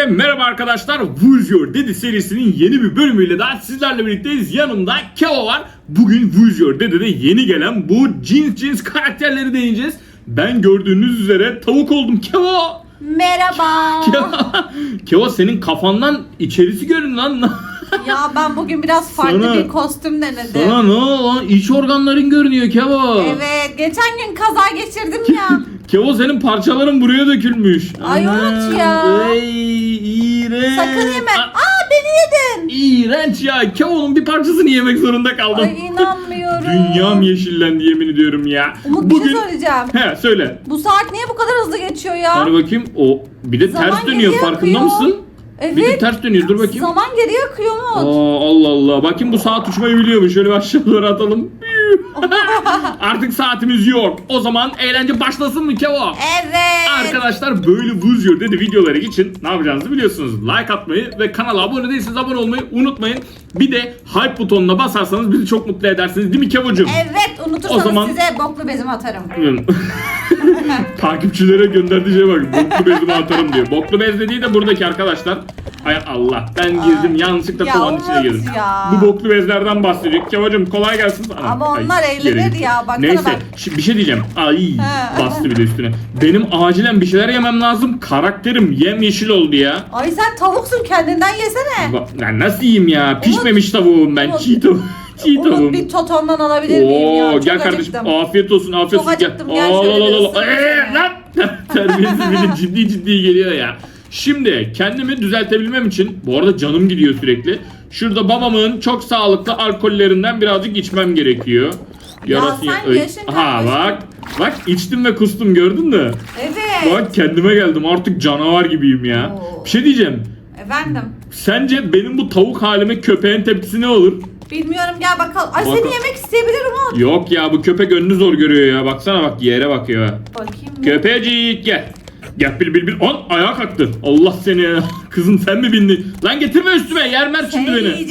Hepinize merhaba arkadaşlar. Who's Your Daddy serisinin yeni bir bölümüyle daha sizlerle birlikteyiz. Yanımda Kevo var. Bugün Who's Your Daddy'de yeni gelen bu cins cins karakterleri deneyeceğiz. Ben gördüğünüz üzere tavuk oldum Kevo. Merhaba. Kevo senin kafandan içerisi görün lan. ya ben bugün biraz farklı Sana- bir kostüm denedim. Sana ne lan? İç organların görünüyor Kevo. Evet, geçen gün kaza geçirdim ya. Kevo senin parçaların buraya dökülmüş. Ay, evet ya. Ey, iğrenç. Sakın yeme. Aa, Aa beni yedin. İğrenç ya. Kevo'nun bir parçasını yemek zorunda kaldım. Ay inanmıyorum. Dünyam yeşillendi yemin ediyorum ya. Umut bir şey söyleyeceğim. He söyle. Bu saat niye bu kadar hızlı geçiyor ya? Hadi bakayım. O bir de Zaman ters dönüyor geriye farkında akıyor. mısın? Evet. Bir de ters dönüyor. Dur bakayım. Zaman geriye akıyor Umut. Aa, Allah Allah. Bakayım bu saat uçmayı biliyor mu? Şöyle bir aşağı doğru atalım. Artık saatimiz yok. O zaman eğlence başlasın mı Kevo? Evet. Arkadaşlar böyle Your dedi videoları için ne yapacağınızı biliyorsunuz. Like atmayı ve kanala abone değilseniz abone olmayı unutmayın. Bir de hype butonuna basarsanız bizi çok mutlu edersiniz değil mi Kevo'cum? Evet unutursanız O zaman- size boklu bezimi atarım. Takipçilere gönderdiği şeye bak. Boklu bezimi atarım diyor. Boklu bez dediği de buradaki arkadaşlar. Hay Allah ben girdim yanlışlıkla Ya kovanın içine Umut girdim. ya. Bu boklu bezlerden bahsediyor. Kevo'cum kolay gelsin sana. Ama Ay, onlar eğlenir ya, baksana Neyse bak. şi- bir şey diyeceğim. Ay He. bastı bir de üstüne. Benim acilen bir şeyler yemem lazım. Karakterim yem yeşil oldu ya. Ay sen tavuksun kendinden yesene. Ba- Ya nasıl yiyeyim ya? Pişmemiş tavuğum ben. Umut. Çiğ tavuğum. Çiğ tavuğum. Umut bir totondan alabilir miyim ya? Çok gel kardeşim acıktım. afiyet olsun afiyet Çok olsun acıktım, gel Al, şöyle lan terbiyesiz bir de ciddi ciddi geliyor ya. Şimdi kendimi düzeltebilmem için bu arada canım gidiyor sürekli. Şurada babamın çok sağlıklı alkollerinden birazcık içmem gerekiyor. Yarası sen Ay- yaşın kaç? bak. Bak içtim ve kustum gördün mü? Evet. Bak kendime geldim artık canavar gibiyim ya. Oo. Bir şey diyeceğim. Efendim. Sence benim bu tavuk halime köpeğin tepkisi ne olur? Bilmiyorum gel bakalım. Ay Bak- seni yemek isteyebilir Umut. Yok ya bu köpek önünü zor görüyor ya. Baksana bak yere bakıyor. ha. Bakayım. Köpecik gel. Gel bil bil bil. On ayağa kalktı. Allah seni ya. Kızım sen mi bindin? Lan getirme üstüme yer mer Seni şimdi beni. yiyeceğim.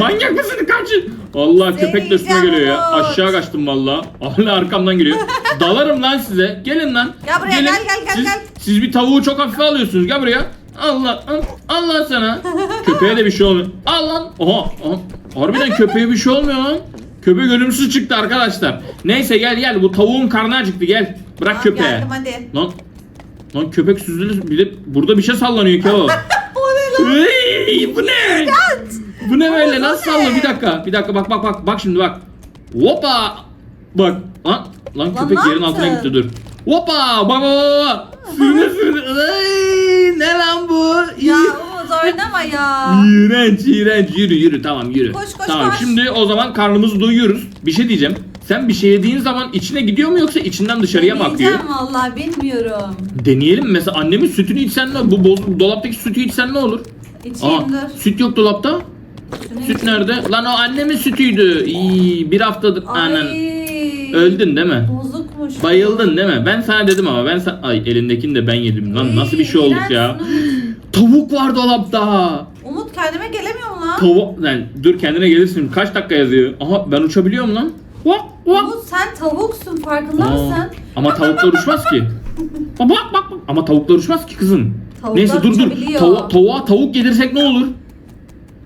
Manyak mısın kaçın? Allah Seni köpek de üstüme yiyeceğim geliyor ya. Umut. Aşağı kaçtım valla. Hala arkamdan geliyor. Dalarım lan size. Gelin lan. Gel buraya, Gelin. gel, gel, gel, siz, gel. Siz bir tavuğu çok hafife alıyorsunuz. Gel buraya. Allah al- Allah sana. Köpeğe de bir şey olmuyor. Al lan. Oha, oha. Harbiden köpeğe bir şey olmuyor lan. Köpek ölümsüz çıktı arkadaşlar. Neyse gel gel bu tavuğun karnı acıktı gel. Bırak Tamam, köpeğe. Geldim hadi. Lan Lan köpek süzülür bir de burada bir şey sallanıyor ki o. Bu ne lan? Ey, bu ne? Bu ne böyle? Nasıl sallıyor? Bir dakika. Bir dakika bak bak bak. Bak şimdi bak. Hoppa. Bak. Lan, lan köpek ne yerin altına yaptın? gitti dur. Hoppa. Bak bak bak. bak. Sürüne sürüne. Ay, ne lan bu? Ya Umut oynama ya. İğrenç iğrenç yürü yürü tamam yürü. Koş, koş, tamam koş. şimdi o zaman karnımızı doyuyoruz. Bir şey diyeceğim. Sen bir şey yediğin zaman içine gidiyor mu yoksa içinden dışarıya mı akıyor? Yiyeceğim vallahi bilmiyorum. Deneyelim mesela annemin sütünü içsen ne Bu boz- dolaptaki sütü içsen ne olur? İçeyim Aa, dur. süt yok dolapta. Şunu Süt nerede? Lan o annemin sütüydü. İyi bir haftadır Ay. annen. Öldün değil mi? Bozukmuş. Bayıldın değil mi? Ben sana dedim ama ben sana... Ay elindekini de ben yedim lan. Nasıl bir şey olduk ya? Tavuk var dolapta. Umut. Umut kendime gelemiyorum lan. Tavuk... Lan dur kendine gelirsin. Kaç dakika yazıyor? Aha ben uçabiliyorum lan. Umut sen tavuksun farkında Aa, mısın? Ama tavuklar uçmaz ki. Bak bak bak. Ama tavuklar uçmaz ki kızım. Tavuklar Neyse dur dur. uçabiliyor. Tavu- tavuğa tavuk yedirsek ne olur?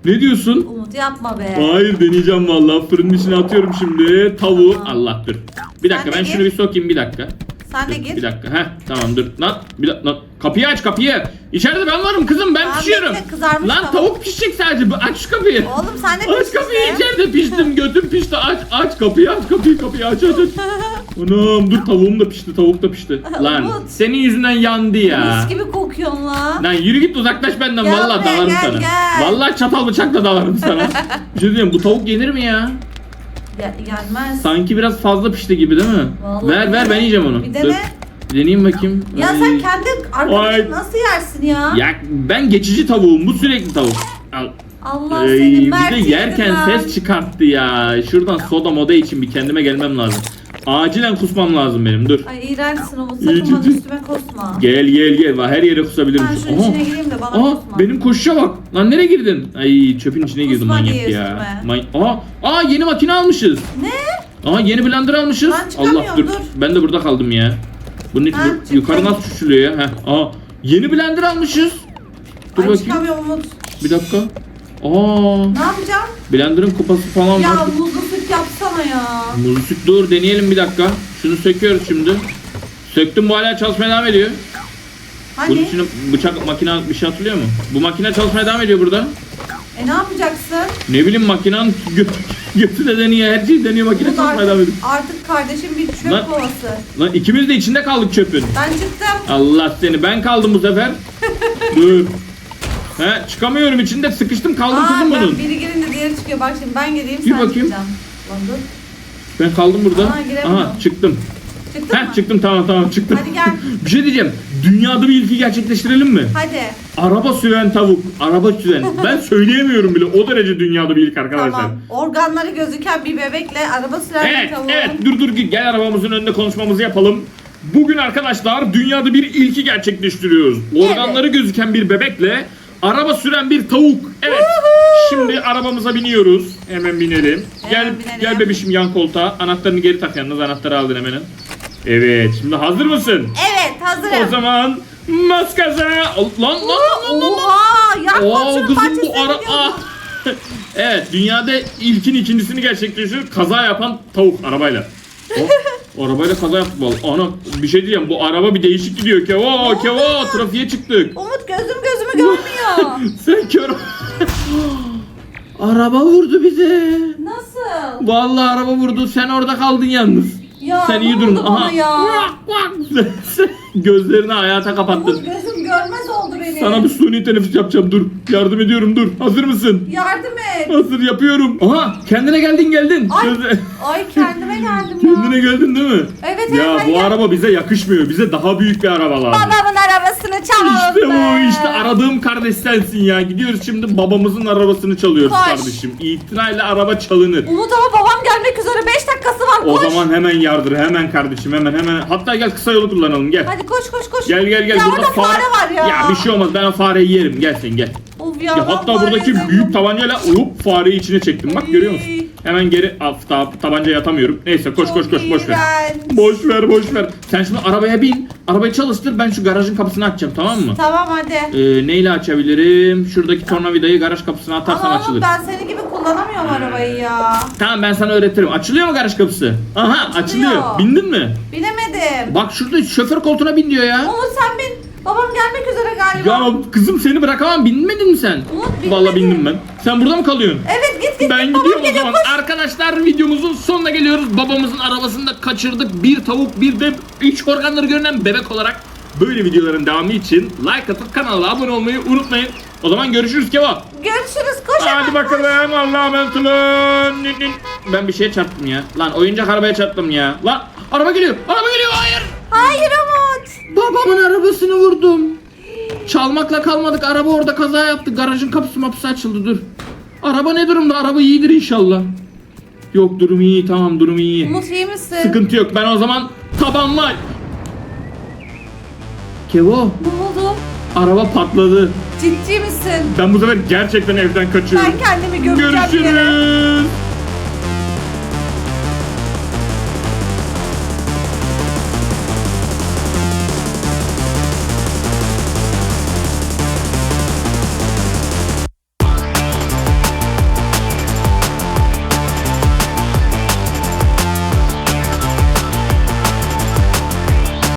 Ne diyorsun? Umut yapma be. Hayır deneyeceğim vallahi. Fırının içine atıyorum şimdi. Tavuğu. Allah dur. Bir dakika Sen de ben gir. şunu bir sokayım bir dakika. Sen de Dur. Bir dakika. Heh tamam dur. Lan bir dakika. Kapıyı aç kapıyı. İçeride ben varım kızım ben Lan pişiyorum. bekle, kızarmış Lan tavuk. tavuk pişecek sadece. Aç şu kapıyı. Oğlum sen de Aç kapıyı içeride piştim götüm pişti aç aç kapıyı aç kapıyı kapıyı aç aç aç. Anam dur tavuğum da pişti tavuk da pişti. Lan Umut. senin yüzünden yandı ya. Mis gibi kokuyorsun lan. Lan yürü git uzaklaş benden Gel vallahi buraya, dalarım gel, sana. gel. Vallahi çatal bıçakla dalarım sana. bir şey diyeyim bu tavuk yenir mi ya? Ya, gelmez. Sanki biraz fazla pişti gibi değil mi? Vallahi ver ver ben yiyeceğim onu. Bir Dur. dene. Bir deneyeyim bakayım. Ya Ay. sen kendi Ay. arkadaşını nasıl yersin ya? Ya ben geçici tavuğum bu sürekli tavuk. Al. Allah Ay, seni bir mert de yedin yerken lan. ses çıkarttı ya. Şuradan soda moda için bir kendime gelmem lazım. Acilen kusmam lazım benim dur. Ay iğrençsin. İyi, Sakın bana üstüme kusma. Gel gel gel. Va, Her yere kusabilirim. Ben şunun Aha. içine gireyim de bana Aa, kusma. benim koşuşa bak. Lan nereye girdin? Ay çöpün içine girdim Kusma manyak diye ya. üstüme. Man aa, aa yeni makine almışız. Ne? Aa yeni blender almışız. Ben çıkamıyorum, Allah dur. dur. Ben de burada kaldım ya. Bu ne? Ha, bu- yukarı nasıl küçülüyor ya? Heh. Aa yeni blender almışız. Dur Ay bakayım. çıkamıyorum Umut. Bir dakika. Aa, Ne yapacağım? Blender'ın kupası falan Ya var. muzlu süt yapsana ya. Müzik dur deneyelim bir dakika. Şunu söküyoruz şimdi. Söktüm bu hala çalışmaya devam ediyor. Bunun Hani? için bıçak makine bir şey hatırlıyor mu? Bu makine çalışmaya devam ediyor burada. E ne yapacaksın? Ne bileyim makinenin gö götü de deniyor, her şey deniyor makine çalışmaya devam ediyor. artık, kardeşim bir çöp Lan- kovası. Lan ikimiz de içinde kaldık çöpün. Ben çıktım. Allah seni ben kaldım bu sefer. Dur. He çıkamıyorum içinde sıkıştım kaldım Aa, kızım ben bunun. biri girince diğeri çıkıyor. Bak şimdi ben gireyim Gir sen bakayım. çıkacaksın. Lan dur. Ben kaldım burada. Aa, giremiyorum. Aha çıktım. Çıktın mı? Heh çıktım tamam tamam çıktım. Hadi gel. bir şey diyeceğim. Dünyada bir ilki gerçekleştirelim mi? Hadi. Araba süren tavuk. Araba süren. Ben söyleyemiyorum bile. O derece dünyada bir ilk arkadaşlar. Tamam. Organları gözüken bir bebekle araba süren bir Evet, tavuğun. evet. Dur dur gel arabamızın önünde konuşmamızı yapalım. Bugün arkadaşlar dünyada bir ilki gerçekleştiriyoruz. Organları gözüken bir bebekle araba süren bir tavuk. Evet. Şimdi arabamıza biniyoruz. Hemen binelim. Gel Hemen binelim. gel bebişim yan koltuğa. Anahtarını geri tak yalnız. Anahtarı aldın hemen. Evet. Şimdi hazır mısın? Evet hazırım. O zaman maskaza. Lan lan lan lan lan. Oha! Ya Oo komşunun kızım bu ara... gidiyordum. Ah. evet dünyada ilkin ikincisini gerçekleştirip kaza yapan tavuk arabayla. O, arabayla kaza yaptık vallahi. Ana bir şey diyeceğim bu araba bir değişik gidiyor Kevo Kevo trafiğe çıktık. Umut gözüm gözümü görmüyor. Sen kör. araba vurdu bize. Nasıl? Vallahi araba vurdu sen orada kaldın yalnız. Ya sen iyi durun. bana ya? Gözlerini hayata kapattın. Gözüm görmez oldu benim. Sana bir suni teneffüs yapacağım dur. Yardım ediyorum dur. Hazır mısın? Yardım et. Hazır yapıyorum. Aha kendine geldin geldin. Ay, ay kendime geldim Kendine ya. geldin değil mi? Evet, Ya evet, bu gel. araba bize yakışmıyor. Bize daha büyük bir araba lazım. Babamın arabasını çaldı. İşte bu işte aradığım kardeş sensin ya. Gidiyoruz şimdi babamızın arabasını çalıyoruz Koş. kardeşim. İtinayla araba çalınır. Umut ama babam gelmek üzere 5 dakikası var. O koş. zaman hemen yardır hemen kardeşim hemen hemen. Hatta gel kısa yolu kullanalım gel. Hadi koş koş koş. Gel gel gel. Ya Burada orada fare var ya. Ya bir şey olmaz ben o fareyi yerim. Gel sen gel. Of ya, Ya hatta fare buradaki büyük tabancayla hop fareyi içine çektim. Bak görüyor musun? Hemen geri af, ta, tabancaya atamıyorum. Neyse koş Çok koş koş boş ver. iğrenç. Boş ver boş ver. Sen şimdi arabaya bin. Arabayı çalıştır. Ben şu garajın kapısını açacağım tamam mı? Tamam hadi. Ee, neyle açabilirim? Şuradaki tornavidayı garaj kapısına atarsan Ama açılır. Umut ben senin gibi kullanamıyorum arabayı ya. Tamam ben sana öğretirim. Açılıyor mu garaj kapısı? Aha açılıyor. Açılıyor. Bindin mi? Binemedim. Bak şurada şoför koltuğuna bin diyor ya. Umut sen bin. Babam gelmek üzere galiba. Ya kızım seni bırakamam. Binmedin mi sen? Umut, binmedim. Vallahi bindim ben. Sen burada mı kalıyorsun? Evet. Ben gidiyorum o zaman. Arkadaşlar videomuzun sonuna geliyoruz. Babamızın arabasını da kaçırdık. Bir tavuk bir de iç organları görünen bebek olarak böyle videoların devamı için like atıp kanala abone olmayı unutmayın. O zaman görüşürüz Keva. Görüşürüz koş Hadi hemen. bakalım Allah'a emanet olun. Nin, nin. Ben bir şeye çarptım ya. Lan oyuncak arabaya çarptım ya. Lan araba geliyor. Araba geliyor. Hayır. Hayır Umut. Babamın arabasını vurdum. Çalmakla kalmadık. Araba orada kaza yaptı. Garajın kapısı mapısı açıldı. Dur. Araba ne durumda? Araba iyidir inşallah. Yok durum iyi. Tamam durum iyi. Umut iyi misin? Sıkıntı yok. Ben o zaman tabanla. Kevo. Ne oldu? Araba patladı. Ciddi misin? Ben bu sefer gerçekten evden kaçıyorum. Ben kendimi gömeceğim yere. Görüşürüz.